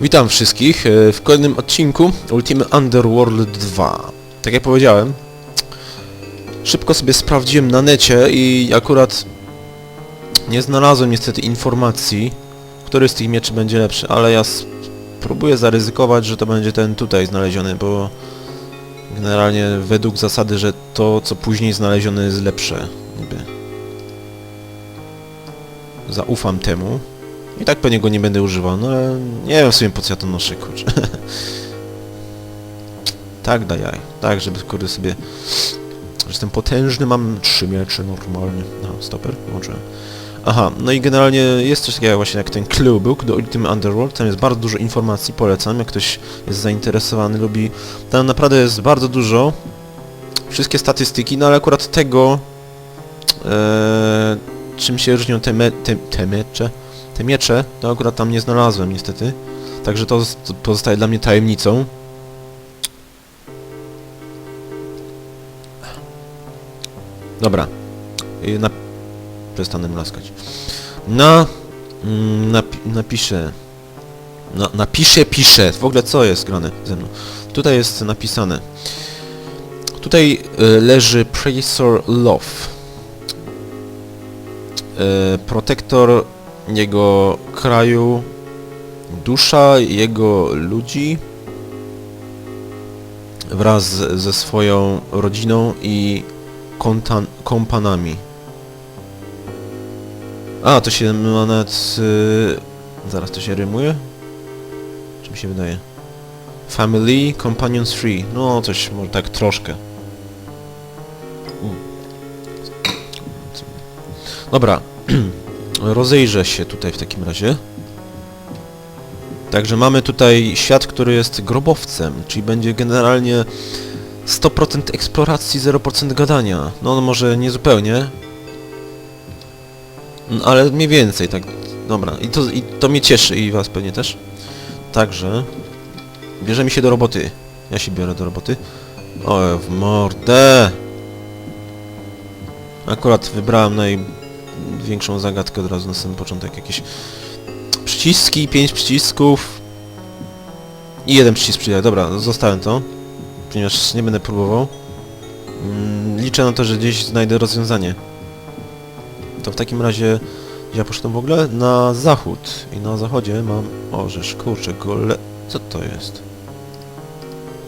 Witam wszystkich e, w kolejnym odcinku Ultimate Underworld 2. Tak jak powiedziałem, szybko sobie sprawdziłem na necie i akurat nie znalazłem niestety informacji, który z tych mieczy będzie lepszy, ale ja spróbuję zaryzykować, że to będzie ten tutaj znaleziony, bo generalnie według zasady, że to co później znalezione jest lepsze. Niby. Zaufam temu. I tak pewnie go nie będę używał, no ale nie wiem w sumie po co ja to noszę, kurczę. tak daj jaj. Tak, żeby kurde sobie... że Jestem potężny, mam trzy miecze normalnie. No, stoper, włączyłem. Aha, no i generalnie jest coś takiego właśnie jak ten Cluebook do Ultimate Underworld, tam jest bardzo dużo informacji, polecam, jak ktoś jest zainteresowany, lubi... Tam naprawdę jest bardzo dużo, wszystkie statystyki, no ale akurat tego, e, czym się różnią te, me, te, te mecze, te miecze, to akurat tam nie znalazłem niestety. Także to pozostaje dla mnie tajemnicą. Dobra. Y, Na... Przestanę mlaskać. Na... mm, Napi napiszę... Na, napiszę, piszę. W ogóle co jest grane ze mną? Tutaj jest napisane. Tutaj y, leży Praisor Love. Y, protektor jego kraju, dusza jego ludzi wraz ze swoją rodziną i kompanami. A, to się ma nawet... y, zaraz, to się rymuje? Czy mi się wydaje? Family, Companions Free. No, coś może tak troszkę. Dobra, rozejrzę się tutaj w takim razie. Także mamy tutaj świat, który jest grobowcem, czyli będzie generalnie 100% eksploracji, 0% gadania. No, no może nie zupełnie. No, ale mniej więcej, tak. Dobra, i to, i to mnie cieszy i was pewnie też. Także bierzemy się do roboty. Ja się biorę do roboty. O, w mordę! Akurat wybrałem największą zagadkę od razu na samym początek. Jakieś przyciski, pięć przycisków i jeden przycisk przydaje. Dobra, zostałem to, ponieważ nie będę próbował. Mm, Liczę na to, że gdzieś znajdę rozwiązanie. To w takim razie ja poszedłem w ogóle na zachód i na zachodzie mam... O, żeż kurczę, gole... Co to jest?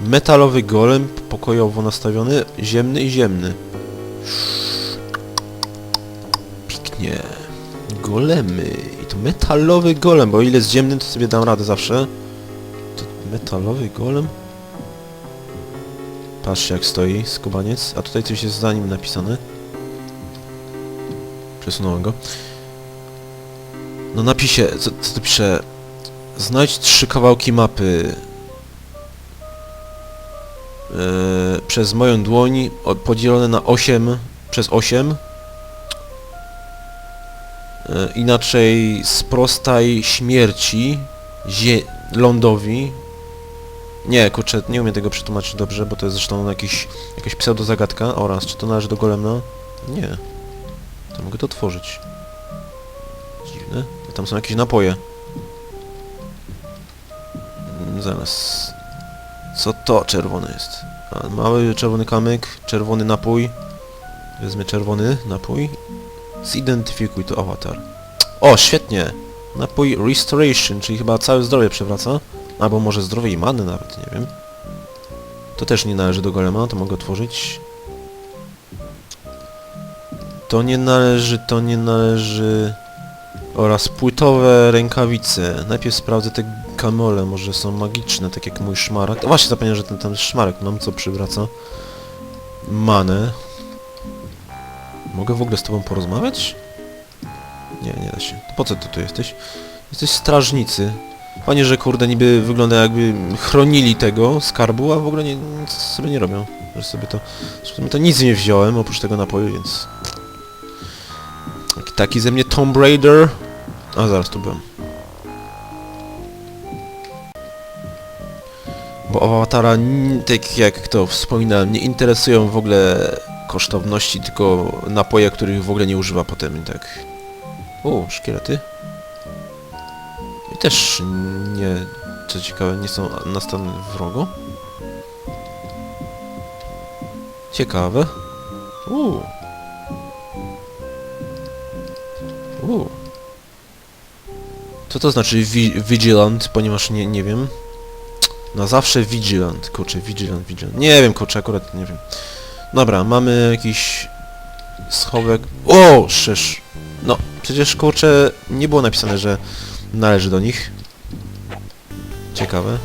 Metalowy golem, pokojowo nastawiony, ziemny i ziemny. Piknie. Golemy. I to metalowy golem, bo ile z ziemnym to sobie dam radę zawsze. To metalowy golem? Patrzcie jak stoi skubaniec. A tutaj coś jest za nim napisane. Przesunąłem go. No napisie, co, co tu pisze? Znajdź trzy kawałki mapy. Eee, przez moją dłoń podzielone na 8 przez 8 E, inaczej sprostaj śmierci zie lądowi. Nie, kurczę, nie umiem tego przetłumaczyć dobrze, bo to jest zresztą jakiś, jakaś pseudozagadka oraz czy to należy do golemna? Nie. To mogę to otworzyć. Dziwne. Tam są jakieś napoje. Mm, Zaraz. Co to czerwone jest? A, mały czerwony kamyk, czerwony napój. Wezmę czerwony napój Zidentyfikuj to awatar. O, świetnie! Napój Restoration, czyli chyba całe zdrowie przewraca. Albo może zdrowie i many nawet, nie wiem. To też nie należy do golema, to mogę otworzyć. To nie należy, to nie należy... Oraz płytowe rękawice. Najpierw sprawdzę te kamole, może są magiczne, tak jak mój szmarek. O, właśnie zapomniałem, że ten tam szmarek mam, co przywraca. Manę. Mogę w ogóle z tobą porozmawiać? Nie, nie da się. To po co ty tu jesteś? Jesteś strażnicy. Panie, że kurde niby wygląda jakby chronili tego skarbu, a w ogóle nie, nic sobie nie robią. Że sobie to... Sumie to nic nie wziąłem oprócz tego napoju, więc... Taki- Taki ze mnie Tomb Raider. A zaraz tu byłem. Bo awatara, tak jak to wspominałem, nie interesują w ogóle kosztowności, tylko napoje, których w ogóle nie używa potem, i tak. O, szkielety. I też nie Co ciekawe, nie są nastawione wrogo. Ciekawe. Uuu. Uuu. Co to znaczy wi vigilant, ponieważ nie, nie wiem. Na zawsze vigilant, kurczę, vigilant, vigilant. Nie wiem, kurczę, akurat nie wiem. Dobra, mamy jakiś schowek. O, szysz. No, przecież kurczę, nie było napisane, że należy do nich. Ciekawe.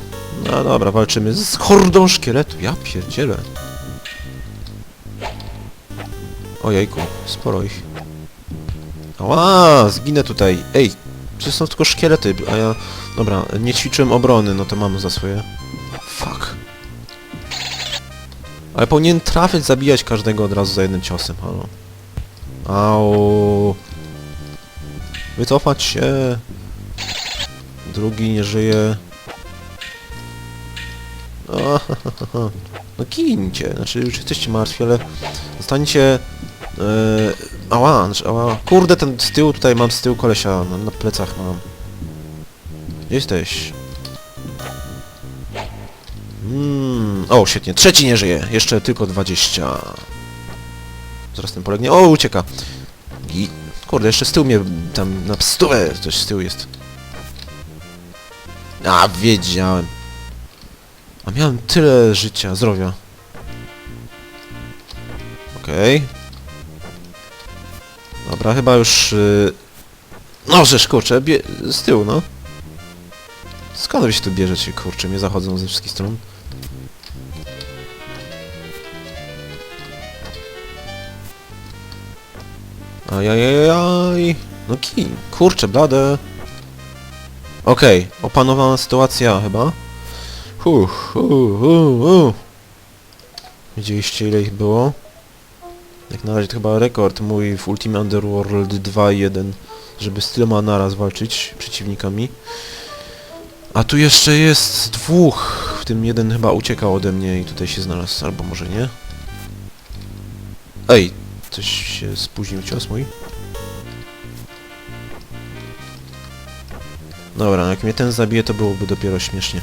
No dobra, walczymy z hordą szkieletu. Ja pierdzielę. Ojejku, sporo ich. Ała, zginę tutaj. Ej, przecież są tylko szkielety, a ja... Dobra, nie ćwiczyłem obrony, no to mam za swoje. Fuck. Ale powinien trafiać, zabijać każdego od razu za jednym ciosem, halo. Au. Wycofać się. Drugi nie żyje. O, no gincie, znaczy już jesteście martwi, ale zostaniecie... Yy, ała, znaczy, ała, kurde, ten z tyłu tutaj mam z tyłu kolesia, na, plecach mam. Jesteś? O, świetnie, trzeci nie żyje, jeszcze tylko 20. Zaraz ten polegnie, o, ucieka. I, kurde, jeszcze z tyłu mnie tam na stówę coś z tyłu jest. A, wiedziałem. A miałem tyle życia, zdrowia. Okej. Dobra, chyba już... Yy... No, żeż, kurczę, bie... z tyłu, no. Skąd wy się tu bierzecie, kurczę, mnie zachodzą ze wszystkich stron. Ajajajaj. No kij, kurczę, blade. Okej, opanowana sytuacja chyba. Huh, huh, huh, huh. Widzieliście ile ich było? Jak na razie to chyba rekord mój w Ultimate Underworld 2.1, żeby z tyloma naraz walczyć przeciwnikami. A tu jeszcze jest dwóch, w tym jeden chyba uciekał ode mnie i tutaj się znalazł, albo może nie. Ej, coś się spóźnił cios mój. Dobra, jak mnie ten zabije, to byłoby dopiero śmiesznie.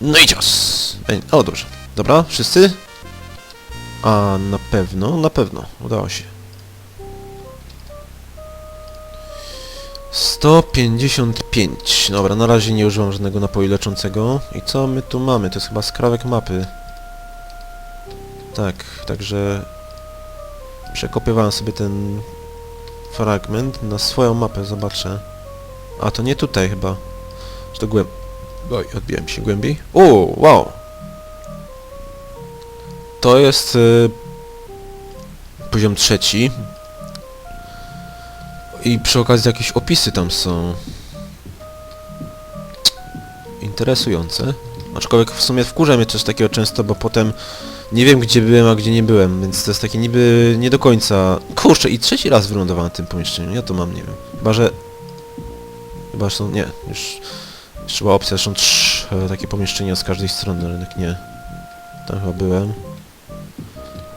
No i cios! O, dobrze. Dobra, wszyscy? A, na pewno, na pewno. Udało się. 155. Dobra, na razie nie używam żadnego napoju leczącego. I co my tu mamy? To jest chyba skrawek mapy. Tak, także... Przekopywałem sobie ten fragment na swoją mapę, zobaczę. A, to nie tutaj chyba. Czy to głęb... Oj, odbiłem się głębiej. O, wow! To jest... Y... Poziom trzeci. I przy okazji jakieś opisy tam są. Interesujące. Aczkolwiek w sumie wkurza mnie coś takiego często, bo potem nie wiem gdzie byłem, a gdzie nie byłem, więc to jest takie niby nie do końca... Kurczę, i trzeci raz wylądowałem w tym pomieszczeniu, ja to mam, nie wiem. Chyba, że... Chyba, że są... nie, już... Jeszcze była opcja, że są trzy takie pomieszczenia z każdej strony, ale nie. Tam chyba byłem.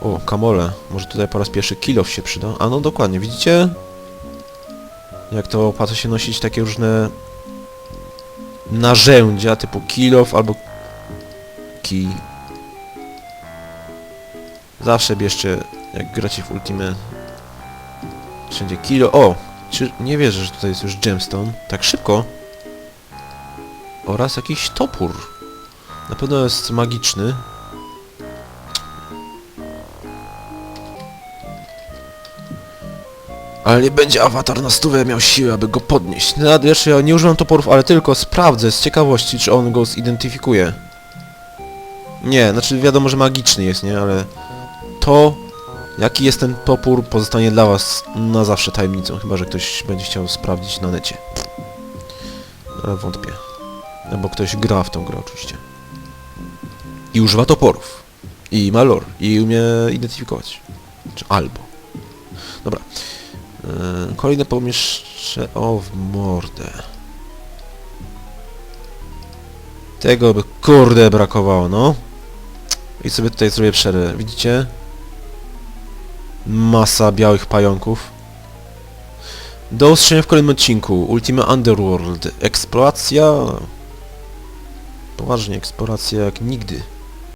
O, kamole. Może tutaj po raz pierwszy kilof się przyda. A no dokładnie, widzicie? Jak to opłaca się nosić takie różne narzędzia typu kilof albo kij. Zawsze bierzcie, jak gracie w Ultimate, wszędzie kilo. O! Czy nie wierzę, że tutaj jest już gemstone. Tak szybko. Oraz jakiś topór. Na pewno jest magiczny. Ale nie będzie awatar na stówę miał siłę, aby go podnieść. No, jeszcze ja nie używam toporów, ale tylko sprawdzę z ciekawości, czy on go zidentyfikuje. Nie, znaczy wiadomo, że magiczny jest, nie? Ale to, jaki jest ten topór, pozostanie dla was na zawsze tajemnicą, chyba że ktoś będzie chciał sprawdzić na necie. Ale wątpię. Albo ktoś gra w tą grę oczywiście. I używa toporów. I ma lore. I umie identyfikować. Czy albo. Dobra. Yy, kolejne pomieszcze... O, w mordę. Tego by kurde brakowało, no. I sobie tutaj zrobię przerwę. Widzicie? Masa białych pająków. Do usłyszenia w kolejnym odcinku. Ultima Underworld. Eksploracja... Poważnie, eksploracja jak nigdy.